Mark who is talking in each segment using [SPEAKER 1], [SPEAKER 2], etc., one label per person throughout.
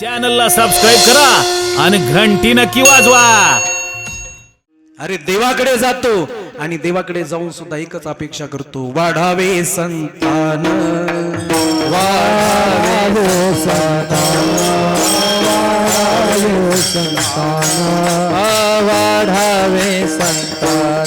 [SPEAKER 1] चॅनलला सबस्क्राईब करा आणि घंटी नक्की वाजवा.
[SPEAKER 2] अरे देवाकडे जातो आणि देवाकडे जाऊन सुद्धा एकच अपेक्षा करतो. वाढावे संतान. वाढावे वाढावे संतान.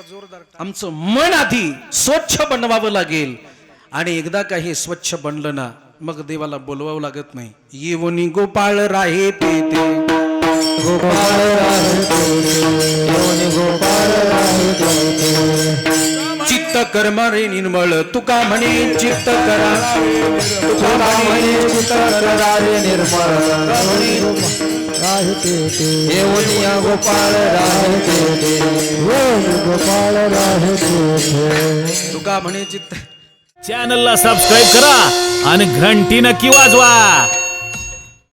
[SPEAKER 2] जोरदार आमचं मन आधी स्वच्छ बनवावं लागेल. आणि एकदा का हे स्वच्छ बनलं ना मग देवाला बोलवावं लागत नाही. येवनी गोपाळ राहे ते ते गोपाळ चित्त कर्म रे निर्मळ. तुका म्हणे चित्त करा. तुका म्हणे चित्त करा रे निर्मळ. येवनिया गोपाळ राहते
[SPEAKER 3] गोपाळ राहते
[SPEAKER 2] तुका म्हणे चित्त.
[SPEAKER 1] चॅनलला सबस्क्राईब करा आणि घंटी नक्की वाजवा.